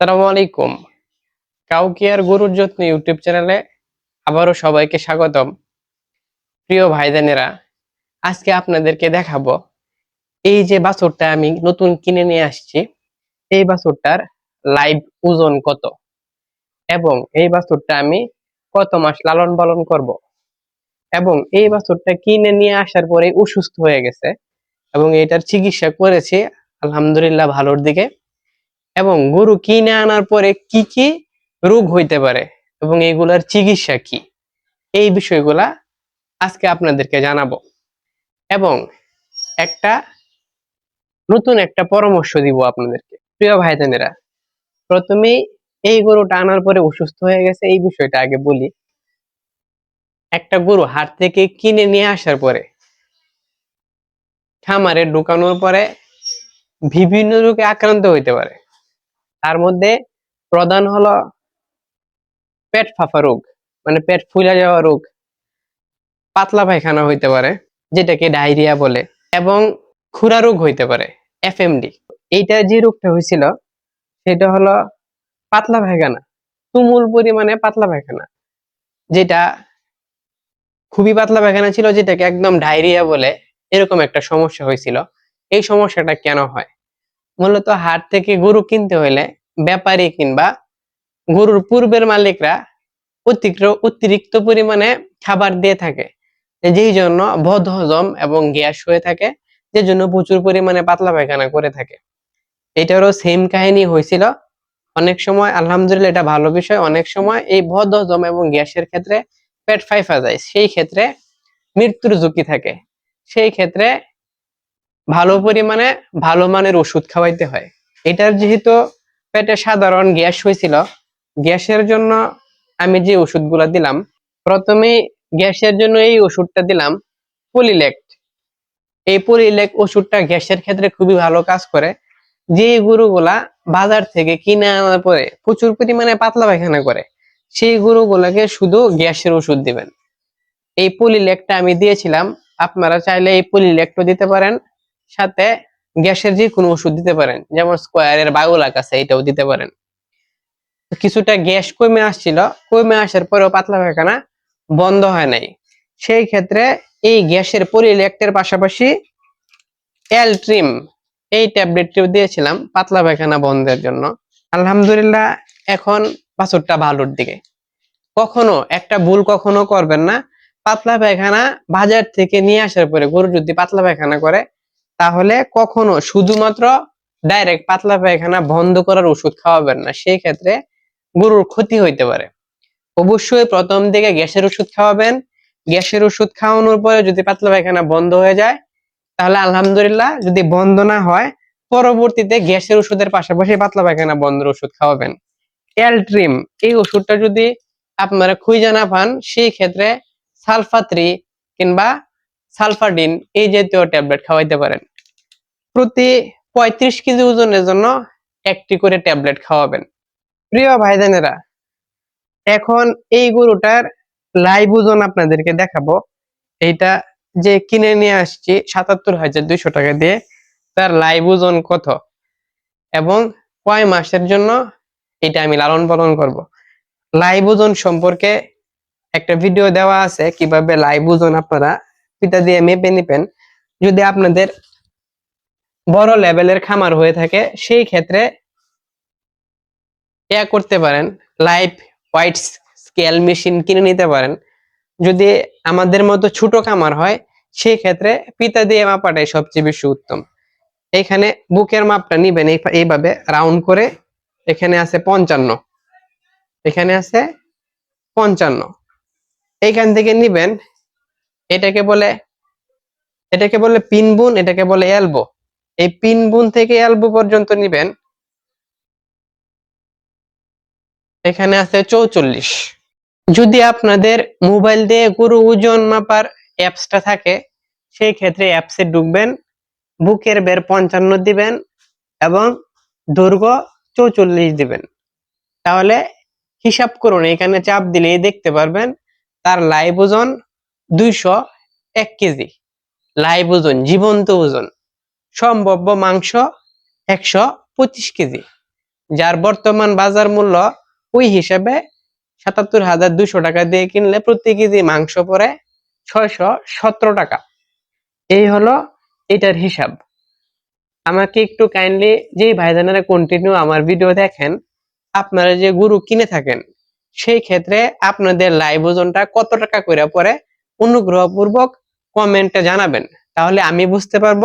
আসসালামু আলাইকুম। কাউকিয়ার গরুর যত্ন ইউটিউব চ্যানেলে আবারও সবাইকে স্বাগতম। প্রিয় ভাইজানেরা, আজকে আপনাদেরকে দেখাবো এই যে বাছুরটা আমি নতুন কিনে নিয়ে আসছি, এই বাছুরটার লাইভ ওজন কত? এবং এই বাছুরটা আমি কত মাস লালন পালন করব? এবং এই বাছুরটা কিনে নিয়ে আসার পরে অসুস্থ হয়ে গেছে এবং এটার চিকিৎসা করেছি, আলহামদুলিল্লাহ ভালোর দিকে। এবং গরু কিনে আনার পরে কি কি রোগ হইতে পারে এবং এগুলার চিকিৎসা কি? এই বিষয়গুলা আজকে আপনাদেরকে জানাব। এবং একটা নতুন একটা পরামর্শ দিব আপনাদেরকে। প্রিয় ভাইজানেরা প্রথমেই এই গরুটা আনার পরে অসুস্থ হয়ে গেছে এই বিষয়টা আগে বলি। একটা গরু হাট থেকে কিনে নিয়ে আসার পরে, খামারে ঢুকানোর পরে বিভিন্ন রোগে আক্রান্ত হইতে পারে। তার মধ্যে প্রধান হলো পেট ফাঁপা রোগ মানে পেট ফুলে যাওয়া রোগ, পাতলা পায়খানা হইতে পারে, যেটাকে ডায়রিয়া বলে, এবং খুরা রোগ হইতে পারে, এফএমডি। এইটা যে রোগটা হয়েছিল সেটা হলো পাতলা পায়খানা, তুমুল পরিমাণে পাতলা পায়খানা, যেটা খুবই পাতলা পায়খানা ছিল, যেটাকে একদম ডায়রিয়া বলে, এরকম একটা সমস্যা হয়েছিল এই সমস্যাটা কেন হয়? মূলত হাট থেকে গরু কিনতে হইলে ব্যাপারী কিংবা গরুর পূর্বের মালিকরা অতিরিক্ত পরিমাণে খাবার দিয়ে থাকে। যেই জন্য বদ হজম এবং গ্যাস হয়ে থাকে, যে জন্য প্রচুর পরিমাণে পাতলা পায়খানা করে থাকে। এটারও সেম কাহিনী হয়েছিল অনেক সময়, আলহামদুলিল্লাহ এটা ভালো বিষয়, অনেক সময় এই বদ হজম এবং গ্যাসের ক্ষেত্রে পেট ফাইফা যায়। সেই ক্ষেত্রে মৃত্যুর ঝুঁকি থাকে। সেই ক্ষেত্রে ভালো পরিমাণে ভালো মানের ওষুধ খাওয়াইতে হয়। এটার যেহেতু পেটে সাধারণ গ্যাস হয়েছিল গ্যাসের জন্য আমি যে ওষুধগুলো দিলাম প্রথমে গ্যাসের জন্য এই ওষুধটা দিলাম পলিলেক্ট। এই পলিলেক্ট ওষুধটা গ্যাসের ক্ষেত্রে খুবই ভালো কাজ করে। যে গরুগুলা বাজার থেকে কিনে আনার পরে প্রচুর পরিমাণে পাতলা পায়খানা করে, সেই গরুগুলাকে শুধু গ্যাসের ওষুধ দিবেন। এই পলিলেকটা আমি দিয়েছিলাম, আপনারা চাইলে এই পলিলেক্টও দিতে পারেন। সাথে গ্যাসের যে কোনো ওষুধ দিতে পারেন। যেমন স্কোয়ারের বাগুলাক আছে, এটাও দিতে পারেন। কিছুটা গ্যাস কমে আসছিল। কমে আসার পরেও পাতলা পায়খানা বন্ধ হয় নাই। সেই ক্ষেত্রে এই গ্যাসের পলিলেক্টের পাশাপাশি অ্যালট্রিম, এই ট্যাবলেটটিও দিয়েছিলাম পাতলা পায়খানা বন্ধের জন্য। আলহামদুলিল্লাহ এখন বাছুরটা ভালোর দিকে। কখনো, একটা ভুল কখনো করবেন না। পাতলা পায়খানা বাজার থেকে নিয়ে আসার পরে গরু যদি পাতলা পায়খানা করে তাহলে কখনো শুধুমাত্র ডাইরেক্ট পাতলা পায়খানা বন্ধ করার ওষুধ খাওয়াবেন না, সেই ক্ষেত্রে গরুর ক্ষতি হইতে পারে। অবশ্যই প্রথম দিকে গ্যাসের ওষুধ খাওয়াবেন। গ্যাসের ওষুধ খাওয়ানোর পরে যদি পাতলা পায়খানা বন্ধ হয়ে যায়, তাহলে আলহামদুলিল্লাহ যদি বন্ধ না হয়, পরবর্তীতে গ্যাসের ওষুধের পাশাপাশি পাতলা পায়খানা বন্ধের ওষুধ খাওয়াবেন। এলট্রিম এই ওষুধটা যদি আপনারা খুঁজে না পান, সেই ক্ষেত্রে সালফাত্রি কিংবা সালফাডিন এই জাতীয় ট্যাবলেট খাওয়াইতে পারেন। প্রতি পঁয়ত্রিশ কেজি ওজনের জন্য একটি করে ট্যাবলেট খাওয়াবেন। প্রিয় ভাইজানেরা, এখন এই গরুটার লাইভ ওজন আপনাদেরকে দেখাবো। এইটা যে কিনে নিয়ে আসছি সাতাত্তর হাজার দুইশো টাকা দিয়ে, তার লাইভ ওজন কত? এবং কয় মাসের জন্য এটা আমি লালন পালন করব। লাইভ ওজন সম্পর্কে একটা ভিডিও দেওয়া আছে, কীভাবে লাইভ ওজন আপনারা ফিতা দিয়ে মেপে নিবেন। যদি আপনাদের বড় লেভেলের খামার হয়ে থাকে, সেই ক্ষেত্রে ইয়া করতে পারেন। লাইভ হোয়াইট স্কেল মেশিন কিনে নিতে পারেন। যদি আমাদের মতো ছোট খামার হয়, সেই ক্ষেত্রে পিতা দিয়ে মাপাটাই সবচেয়ে বেশি উত্তম। এখানে বুকের মাপটা নিবেন এইভাবে রাউন্ড করে। এখানে আছে পঞ্চান্ন। এখানে আছে পঞ্চান্ন। এইখান থেকে নিবেন এটাকে বলে এটাকে বলে পিন বুন, এটাকে বলে এলবো। এই পিনবুন থেকে এলবো পর্যন্ত নিবেন। এখানে আছে চৌচল্লিশ। যদি আপনাদের মোবাইল দিয়ে গরু ওজন মাপার অ্যাপসটা থাকে সেই ক্ষেত্রে অ্যাপসে ঢুকবেন, বুকের বের পঞ্চান্ন দিবেন এবং দৈর্ঘ্য চৌচল্লিশ দিবেন। তাহলে হিসাব করুন, এখানে চাপ দিলেই দেখতে পারবেন, তার লাইভ ওজন দুইশো এক কেজি। লাইভ ওজন, জীবন্ত ওজন। সম্ভাব্য মাংস একশো পঁচিশ কেজি। যার বর্তমান বাজার মূল্য ওই হিসেবে সাতাত্তর হাজার দুশো টাকা দিয়ে কিনলে প্রতি কেজি মাংস পড়ে ছয়শো সতেরো টাকা। এই হলো এটার হিসাব। আমাকে একটু কাইন্ডলি যেই ভাইজানেরা কন্টিনিউ আমার ভিডিও দেখেন, আপনারা যে গরু কিনে থাকেন, সেই ক্ষেত্রে আপনাদের লাইভ ওজনটা কত টাকা করে পরে অনুগ্রহপূর্বক কমেন্টে জানাবেন। তাহলে আমি বুঝতে পারব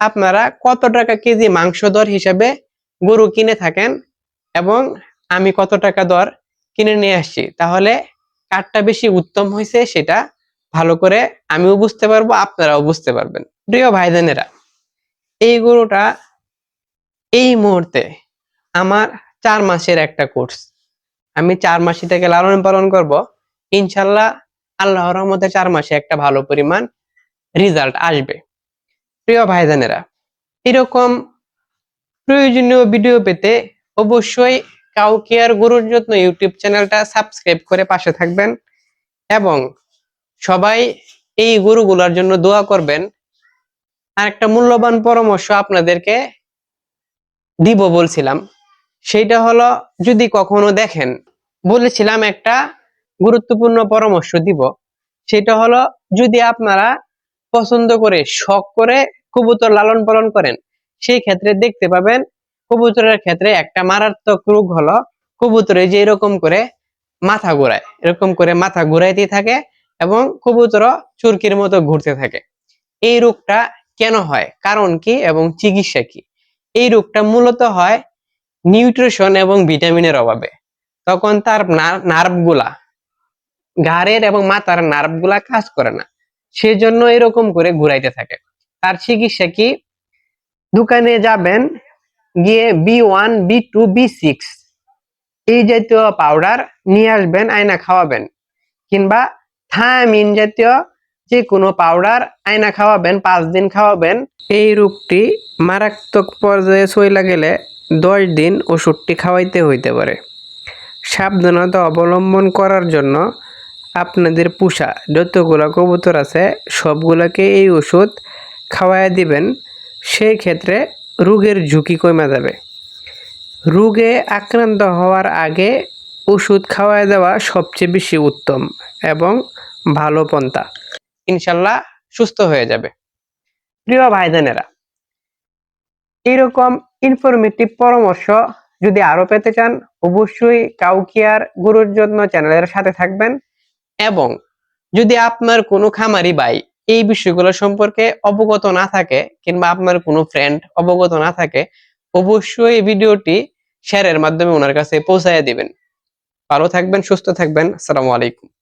আপনারা কত টাকা কেজি মাংস দর হিসেবে গরু কিনে থাকেন এবং আমি কত টাকা দর কিনে নিয়ে আসছি। তাহলে কারটা বেশি উত্তম হয়েছে সেটা ভালো করে আমিও বুঝতে পারব, আপনারাও বুঝতে পারবেন। প্রিয় ভাইজানেরা এই গরুটা এই মুহূর্তে আমার চার মাসের একটা কোর্স। আমি চার মাস এটাকে লালন পালন করব। ইনশাল্লাহ আল্লাহর রহমতে চার মাসে একটা ভালো পরিমাণ রেজাল্ট আসবে। প্রিয় ভাইজানেরা, এরকম প্রয়োজনীয় ভিডিও পেতে অবশ্যই কাউকে আর গরুর যত্ন ইউটিউব চ্যানেলটা সাবস্ক্রাইব করে পাশে থাকবেন এবং সবাই এই গরুগুলোর জন্য দোয়া করবেন। আর একটা মূল্যবান পরামর্শ আপনাদেরকে দিব বলছিলাম সেইটা হলো যদি কখনো দেখেন, বলেছিলাম একটা গুরুত্বপূর্ণ পরামর্শ দিব। সেটা হলো, যদি আপনারা পছন্দ করে শখ করে কবুতর লালন পালন করেন, সেই ক্ষেত্রে দেখতে পাবেন, কবুতরের ক্ষেত্রে একটা মারাত্মক রোগ হলো, কবুতরে যে এরকম করে মাথা ঘোরায়, এরকম করে মাথা ঘুরাইতে থাকে এবং কবুতর চুরকির মতো ঘুরতে থাকে। এই রোগটা কেন হয়? কারণ কি এবং চিকিৎসা কি? এই রোগটা মূলত হয় নিউট্রিশন এবং ভিটামিনের অভাবে। তখন তার নার্ভগুলা ঘাড়ের এবং মাথার নার্ভগুলা কাজ করে না। সেজন্য এরকম করে ঘুরাইতে থাকে। তার চিকিৎসা কি? দোকানে যাবেন, গিয়ে B one, B two, B six এই জাতীয় পাউডার নিয়ে আসবেন, আয়না খাওয়াবেন। কিংবা থায়ামিন জাতীয় যে কোনো পাউডার আয়না খাওয়াবেন, পাঁচ দিন খাওয়াবেন। এই রোগটি মারাত্মক পর্যায়ে চইলা গেলে দশ দিন ওষুধটি খাওয়াইতে হইতে পারে। সাবধানতা অবলম্বন করার জন্য আপনাদের পুষা যতগুলো কবুতর আছে, সবগুলোকে এই ওষুধ খাওয়াই দিবেন। সেই ক্ষেত্রে রোগের ঝুঁকি কমে যাবে। রোগে আক্রান্ত হওয়ার আগে ওষুধ খাওয়ায় দেওয়া সবচেয়ে বেশি উত্তম এবং ভালো পন্থা। ইনশাল্লাহ সুস্থ হয়ে যাবে। প্রিয় ভাইজানেরা এইরকম ইনফরমেটিভ পরামর্শ যদি আরও পেতে চান, অবশ্যই কাউকিয়ার গুরুর যত্ন চ্যানেলের সাথে থাকবেন। এবং যদি আপনার কোনো খামারি ভাই এই বিষয়গুলো সম্পর্কে অবগত না থাকে কিংবা আপনার কোনো ফ্রেন্ড অবগত না থাকে, অবশ্যই এই ভিডিওটি শেয়ারের মাধ্যমে ওনার কাছে পৌঁছায় দিবেন। ভালো থাকবেন, সুস্থ থাকবেন। আসসালামু আলাইকুম।